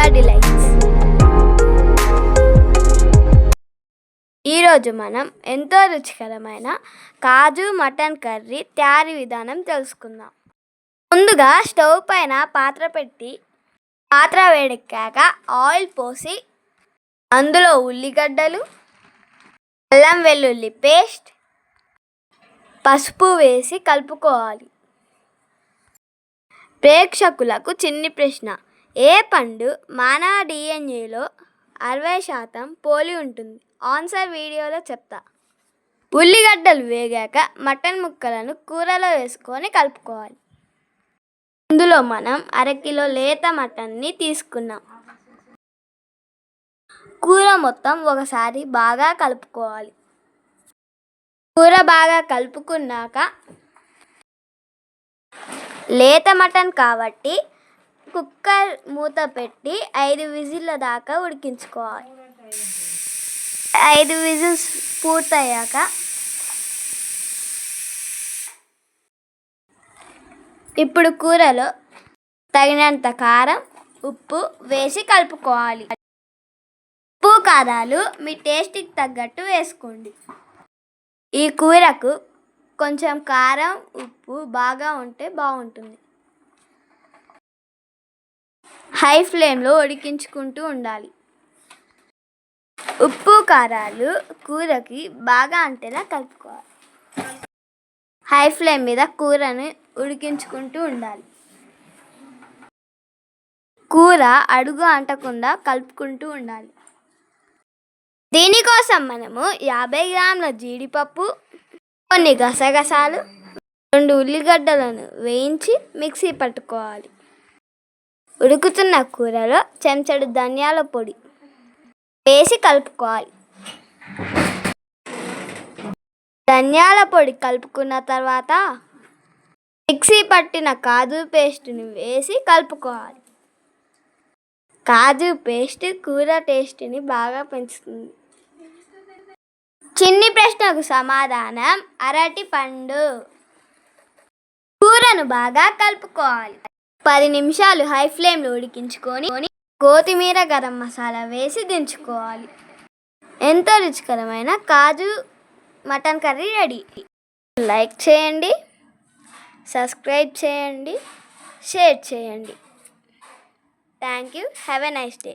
Shreya delights ఈరోజు మనం ఎంతో రుచికరమైన కాజు మటన్ కర్రీ తయారీ విధానం తెలుసుకుందాం. ముందుగా స్టవ్ పైన పాత్ర పెట్టి పాత్ర వేడెక్కాక ఆయిల్ పోసి అందులో ఉల్లిగడ్డలు అల్లం వెల్లుల్లి పేస్ట్ పసుపు వేసి కలుపుకోవాలి. ప్రేక్షకులకు చిన్ని ప్రశ్న. ఏ పండు మానవ డిఎన్ఏలో అరవై శాతం పోలి ఉంటుంది? ఆన్సర్ వీడియోలో చెప్తా. ఉల్లిగడ్డలు వేగాక మటన్ ముక్కలను కూరలో వేసుకొని కలుపుకోవాలి. ఇందులో మనం అరకిలో లేత మటన్ని తీసుకున్నాం. కూర మొత్తం ఒకసారి బాగా కలుపుకోవాలి. కూర బాగా కలుపుకున్నాక లేత మటన్ కాబట్టి కుక్కర్ మూత పెట్టి ఐదు విజిల్ల దాకా ఉడికించుకోవాలి. ఐదు విజిల్స్ పూర్తయ్యాక ఇప్పుడు కూరలో తగినంత కారం ఉప్పు వేసి కలుపుకోవాలి. ఉప్పు కారాలు మీ టేస్ట్కి తగ్గట్టు వేసుకోండి. ఈ కూరకు కొంచెం కారం ఉప్పు బాగా ఉంటే బాగుంటుంది. హై ఫ్లేమ్లో ఉడికించుకుంటూ ఉండాలి. ఉప్పు కారాలు కూరకి బాగా అంటేలా కలుపుకోవాలి. హై ఫ్లేమ్ మీద కూరని ఉడికించుకుంటూ ఉండాలి. కూర అడుగు అంటకుండా కలుపుకుంటూ ఉండాలి. దీనికోసం మనము యాభై గ్రాముల జీడిపప్పు కొన్ని గసగసాలు రెండు ఉల్లిగడ్డలను వేయించి మిక్సీ పట్టుకోవాలి. ఉడుకుతున్న కూరలో చెంచడు ధనియాల పొడి వేసి కలుపుకోవాలి. ధనియాల పొడి కలుపుకున్న తర్వాత మిక్సీ పట్టిన కాజు పేస్ట్ని వేసి కలుపుకోవాలి. కాజు పేస్ట్ కూర టేస్ట్ని బాగా పెంచుతుంది. చిన్ని ప్రశ్నకు సమాధానం అరటి పండు. కూరను బాగా కలుపుకోవాలి. పది నిమిషాలు హై ఫ్లేమ్లో ఉడికించుకొని కొత్తిమీర గరం మసాలా వేసి దించుకోవాలి. ఎంతో రుచికరమైన kaju mutton curry ready. Like చేయండి సబ్స్క్రైబ్ చేయండి షేర్ చేయండి. Thank you. Have a nice day.